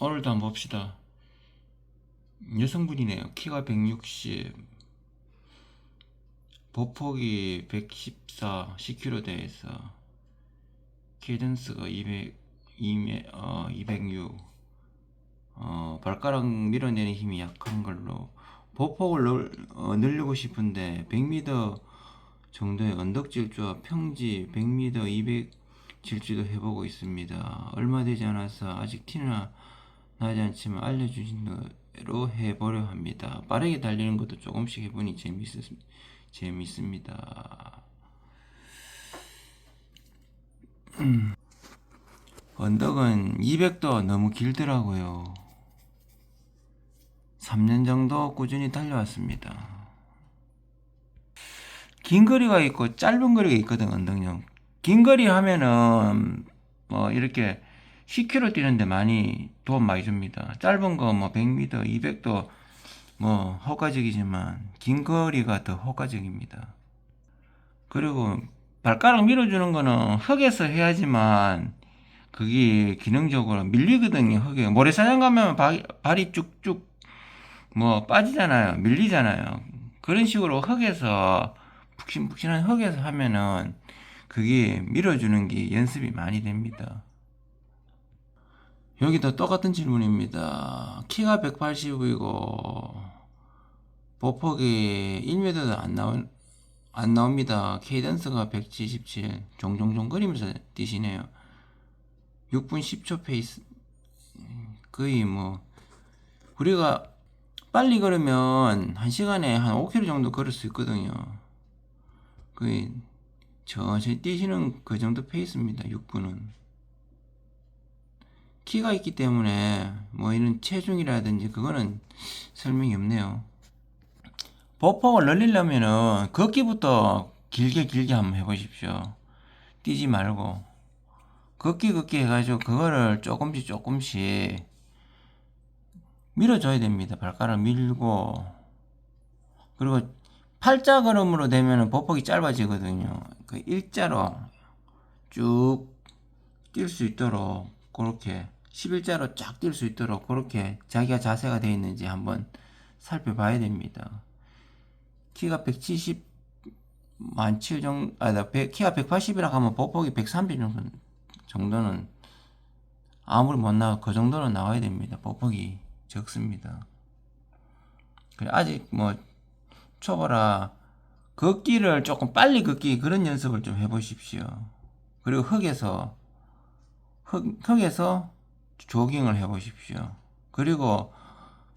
오늘도 한번 봅시다. 여성분이네요. 키가 160, 보폭이 114, 10kg 대에서 케이던스가 200, 200, 어, 206, 어, 발가락 밀어내는 힘이 약한 걸로 보폭을 늘, 어, 늘리고 싶은데 100m 정도의 언덕 질주와 평지 100m, 200 질주도 해보고 있습니다. 얼마 되지 않아서 아직 티나 나지 않지만 알려주신 대로 해보려 합니다. 빠르게 달리는 것도 조금씩 해보니 재밌, 재밌습니다. 음. 언덕은 200도 너무 길더라고요. 3년 정도 꾸준히 달려왔습니다. 긴 거리가 있고 짧은 거리가 있거든, 언덕형. 긴 거리 하면은 뭐 이렇게 10km 뛰는데 많이 도움 많이 줍니다. 짧은 거 뭐 100m, 200도 뭐 효과적이지만 긴 거리가 더 효과적입니다. 그리고 발가락 밀어주는 거는 흙에서 해야지만 그게 기능적으로 밀리거든요. 흙에 모래사장 가면 발, 발이 쭉쭉 뭐 빠지잖아요. 밀리잖아요. 그런 식으로 흙에서 푹신푹신한 흙에서 하면은 그게 밀어주는 게 연습이 많이 됩니다. 여기도 똑같은 질문입니다. 키가 180이고 보폭이 1m도 안 나오 안 나옵니다. 케이던스가 177 종종종 거리면서 뛰시네요. 6분 10초 페이스 거의 뭐 우리가 빨리 걸으면 1시간에 한 5km 정도 걸을 수 있거든요. 거의 천천히 뛰시는 그 정도 페이스입니다. 6분은. 키가 있기 때문에 뭐 이런 체중이라든지 그거는 설명이 없네요. 보폭을 늘리려면은 걷기부터 길게 길게 한번 해보십시오. 뛰지 말고 걷기 걷기 해가지고 그거를 조금씩 조금씩 밀어줘야 됩니다. 발가락 밀고 그리고 팔자 걸음으로 되면 보폭이 짧아지거든요. 그 일자로 쭉 뛸 수 있도록 그렇게 11자로 쫙 뛸 수 있도록 그렇게 자기가 자세가 되어 있는지 한번 살펴봐야 됩니다. 키가 170 많지 정도 아, 나 키가 180이라 하면 보폭이 130 정도, 정도는 아무리 못 나와 그 정도는 나와야 됩니다. 보폭이 적습니다. 아직 뭐 초보라 걷기를 조금 빨리 걷기 그런 연습을 좀 해보십시오. 그리고 흙에서 흙, 흙에서 조깅을 해보십시오. 그리고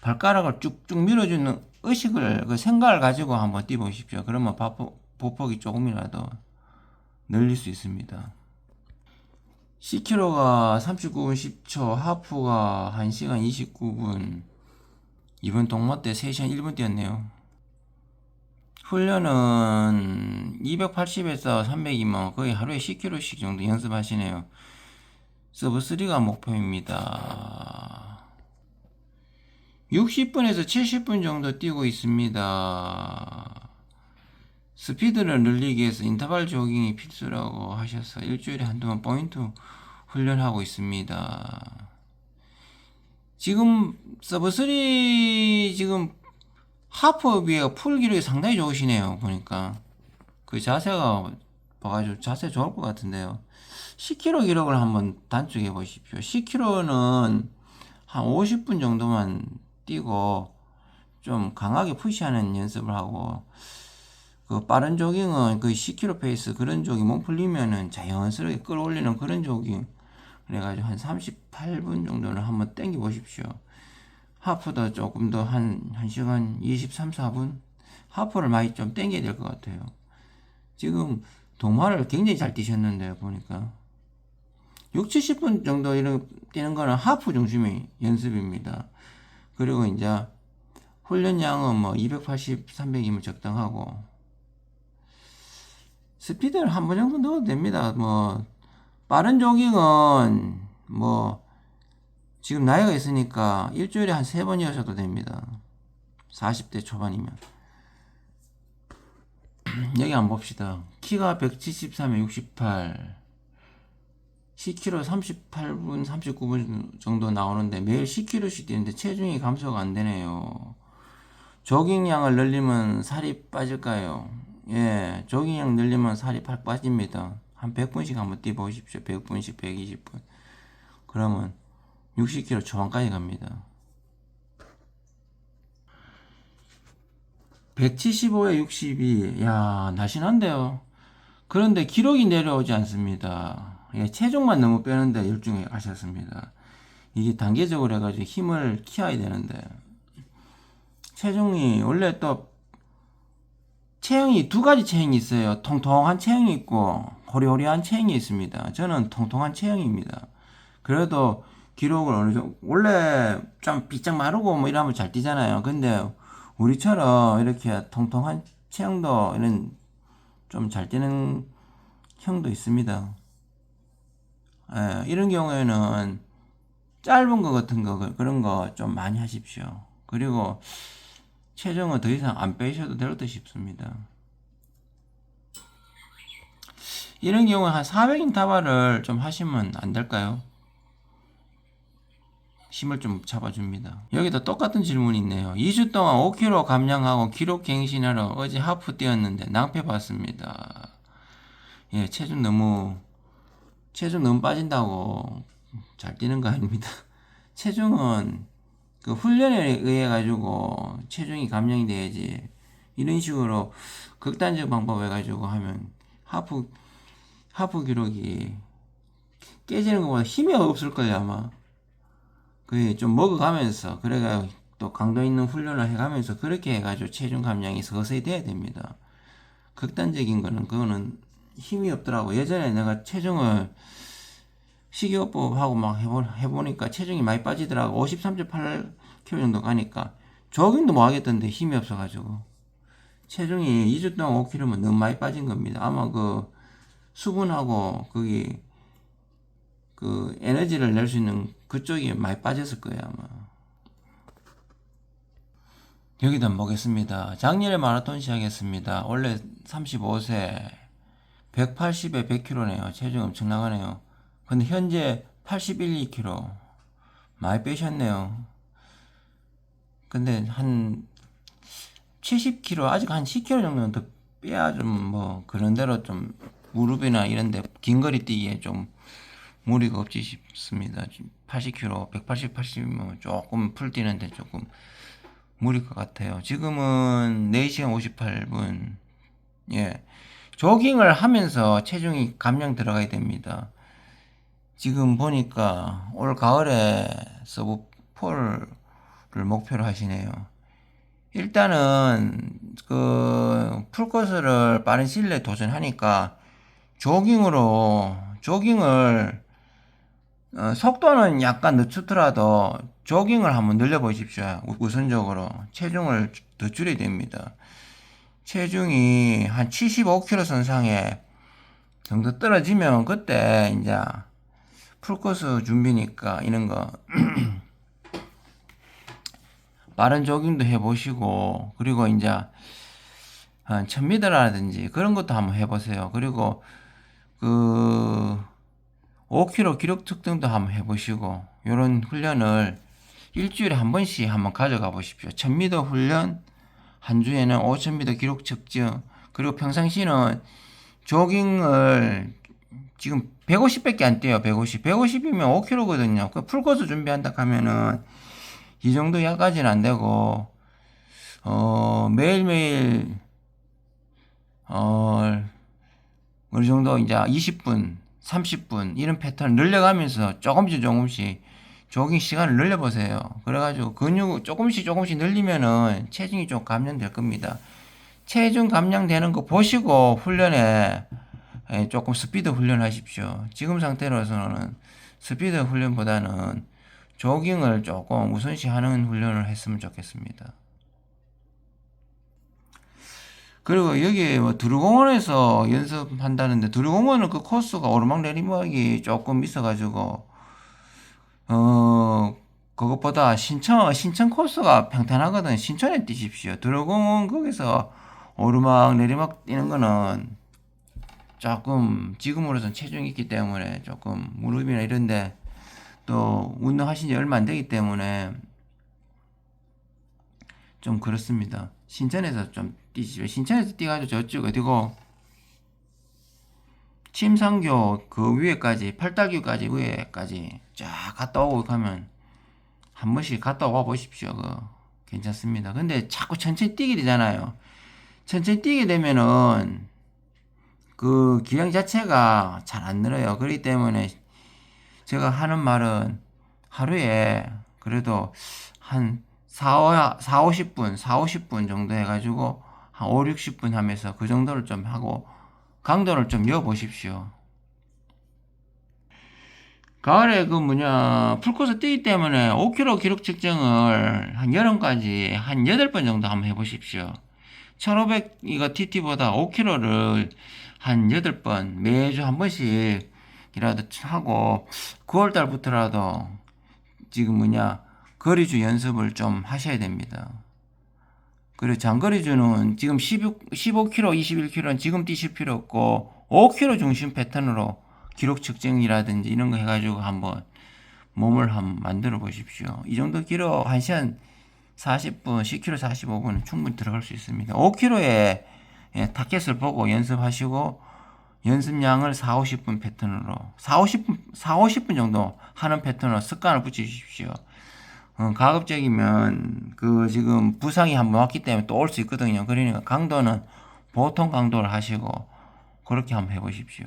발가락을 쭉쭉 밀어주는 의식을 그 생각을 가지고 한번 뛰보십시오. 그러면 보폭이 조금이라도 늘릴 수 있습니다. 10km가 39분 10초, 하프가 1시간 29분, 이번 동마 때 3시간 1분 뛰었네요. 훈련은 280에서 300이면 거의 하루에 10km씩 정도 연습하시네요. 서브 3가 목표입니다. 60분에서 70분 정도 뛰고 있습니다. 스피드를 늘리기 위해서 인터벌 조깅이 필수라고 하셔서 일주일에 한두 번 포인트 훈련하고 있습니다. 지금 서브 3 지금 하프 비에 풀 기록이 상당히 좋으시네요. 보니까 그 자세가 봐가지고 자세 좋을 것 같은데요. 10km 기록을 한번 단축해 보십시오. 10km는 한 50분 정도만 뛰고 좀 강하게 푸시하는 연습을 하고 그 빠른 조깅은 그 10km 페이스 그런 조깅 몸 풀리면은 자연스럽게 끌어올리는 그런 조깅 그래가지고 한 38분 정도는 한번 땡겨 보십시오. 하프도 조금 더 한 1시간 23, 4분 하프를 많이 좀 땡겨야 될 것 같아요. 지금 동마를 굉장히 잘 뛰셨는데 보니까 6, 70분 정도 이런 뛰는 거는 하프 중심의 연습입니다. 그리고 이제 훈련량은 뭐 280, 300이면 적당하고 스피드를 한 번 정도 넣어도 됩니다. 뭐 빠른 조깅은 뭐 지금 나이가 있으니까 일주일에 한 세 번이어셔도 됩니다. 40대 초반이면. 여기 한번 봅시다. 키가 173에 68. 10km 38분, 39분 정도 나오는데 매일 10km씩 뛰는데 체중이 감소가 안 되네요. 조깅량을 늘리면 살이 빠질까요? 예, 조깅량 늘리면 살이 팍 빠집니다. 한 100분씩 한번 뛰어보십시오. 100분씩, 120분. 그러면 60km 초반까지 갑니다. 175에 62. 야, 날씬한데요. 그런데 기록이 내려오지 않습니다. 예, 체중만 너무 빼는데 열중해 가셨습니다. 이게 단계적으로 해가지고 힘을 키워야 되는데 체중이 원래 또 체형이 두 가지 체형이 있어요. 통통한 체형이 있고 호리호리한 체형이 있습니다. 저는 통통한 체형입니다. 그래도 기록을 어느 정도 원래 좀 비짝 마르고 뭐 이러면 잘 뛰잖아요. 근데 우리처럼 이렇게 통통한 체형도 이런 좀 잘 뛰는 형도 있습니다. 예, 이런 경우에는 짧은 거 같은 거 그- 그런 거 좀 많이 하십시오. 그리고 체중은 더 이상 안 빼셔도 될 듯 싶습니다. 이런 경우에 한 400인 타바를 좀 하시면 안 될까요? 힘을 좀 잡아줍니다. 여기도 똑같은 질문이 있네요. 2주 동안 5kg 감량하고 기록 갱신하러 어제 하프 뛰었는데 낭패 봤습니다. 예, 체중 너무 체중 너무 빠진다고 잘 뛰는 거 아닙니다. 체중은 그 훈련에 의해 가지고 체중이 감량이 돼야지 이런 식으로 극단적 방법 해 가지고 하면 하프 하프 기록이 깨지는 것보다 힘이 없을 거예요 아마. 그게 좀 먹어가면서 그래가 또 강도 있는 훈련을 해가면서 그렇게 해가지고 체중 감량이 서서히 돼야 됩니다. 극단적인 거는 그거는 힘이 없더라고. 예전에 내가 체중을 식이요법하고 막 해보, 해보니까 체중이 많이 빠지더라고. 53.8kg 정도 가니까 조깅도 못 하겠던데 힘이 없어가지고 체중이 2주 동안 5kg면 너무 많이 빠진 겁니다. 아마 그 수분하고 거기 그 에너지를 낼 수 있는 그쪽이 많이 빠졌을 거예요 아마. 여기다 보겠습니다. 작년에 마라톤 시작했습니다. 원래 35세 180에 100kg네요. 체중 엄청 나가네요. 근데 현재 81, 2kg 많이 빼셨네요. 근데 한 70kg 아직 한 10kg 정도는 더 빼야 좀 뭐 그런 대로 좀 무릎이나 이런데 긴 거리 뛰기에 좀 무리가 없지 싶습니다. 80kg, 180, 80이면 조금 풀 뛰는데 조금 무리일 것 같아요. 지금은 4시간 58분. 예. 조깅을 하면서 체중이 감량 들어가야 됩니다. 지금 보니까 올 가을에 서브 폴을 목표로 하시네요. 일단은 그 풀코스를 빠른 시일 내에 도전하니까 조깅으로 조깅을 어, 속도는 약간 늦추더라도 조깅을 한번 늘려보십시오. 우- 우선적으로 체중을 더 줄여야 됩니다. 체중이 한 75kg 선상에 정도 떨어지면 그때 이제 풀코스 준비니까 이런 거 빠른 조깅도 해보시고 그리고 이제 한 1000m라든지 그런 것도 한번 해보세요. 그리고 그 5km 기록 측정도 한번 해보시고 이런 훈련을 일주일에 한 번씩 한번 가져가 보십시오. 1000m 훈련 한 주에는 5000m 기록 측정 그리고 평상시는 조깅을 지금 150밖에 안 뛰어요. 150. 150이면 5km거든요. 그 풀코스 준비한다 하면은 이 정도 약까지는 안 되고 어 매일매일 어 어느 정도 이제 20분, 30분 이런 패턴을 늘려가면서 조금씩 조금씩 조깅 시간을 늘려보세요. 그래가지고 근육 조금씩 조금씩 늘리면은 체중이 좀 감량될 겁니다. 체중 감량되는 거 보시고 훈련에 에, 조금 스피드 훈련 하십시오. 지금 상태로서는 스피드 훈련보다는 조깅을 조금 우선시 하는 훈련을 했으면 좋겠습니다. 그리고 여기 뭐 두루공원에서 연습한다는데 두루공원은 그 코스가 오르막 내리막이 조금 있어가지고 어 그것보다 신천 신천 코스가 평탄하거든 신천에 뛰십시오 두루공원 거기서 오르막 내리막 뛰는 거는 조금 지금으로선 체중이 있기 때문에 조금 무릎이나 이런데 또 운동하신 지 얼마 안 되기 때문에 좀 그렇습니다. 신천에서 좀 뛰시죠. 신천에서 뛰가지고 저쪽 어디고 침상교 그 위에까지 팔다교까지 위에까지 쫙 갔다 오고 가면 한 번씩 갔다 와 보십시오. 그 괜찮습니다. 근데 자꾸 천천히 뛰게 되잖아요. 천천히 뛰게 되면은 그 기량 자체가 잘 안 늘어요. 그렇기 때문에 제가 하는 말은 하루에 그래도 한 4, 4 50분, 4, 50분 정도 해가지고 한 5, 60분 하면서 그 정도를 좀 하고 강도를 좀 이어보십시오. 가을에 그 뭐냐 풀코스 뛰기 때문에 5km 기록 측정을 한 여름까지 한 8번 정도 한번 해보십시오. 1500 이거 TT보다 5km를 한 8번 매주 한 번씩이라도 하고 9월 달부터라도 지금 뭐냐 거리주 연습을 좀 하셔야 됩니다. 그리고 장거리 주는 지금 16, 15km, 21km는 지금 뛰실 필요 없고 5km 중심 패턴으로 기록 측정이라든지 이런 거 해가지고 한번 몸을 한번 만들어 보십시오. 이 정도 기록 1시간 40분, 10km 45분은 충분히 들어갈 수 있습니다. 5km에 예, 타켓을 보고 연습하시고 연습량을 4, 50분 패턴으로 4, 50분, 4, 50분 정도 하는 패턴으로 습관을 붙이십시오. 어, 가급적이면 그 지금 부상이 한번 왔기 때문에 또 올 수 있거든요. 그러니까 강도는 보통 강도를 하시고 그렇게 한번 해보십시오.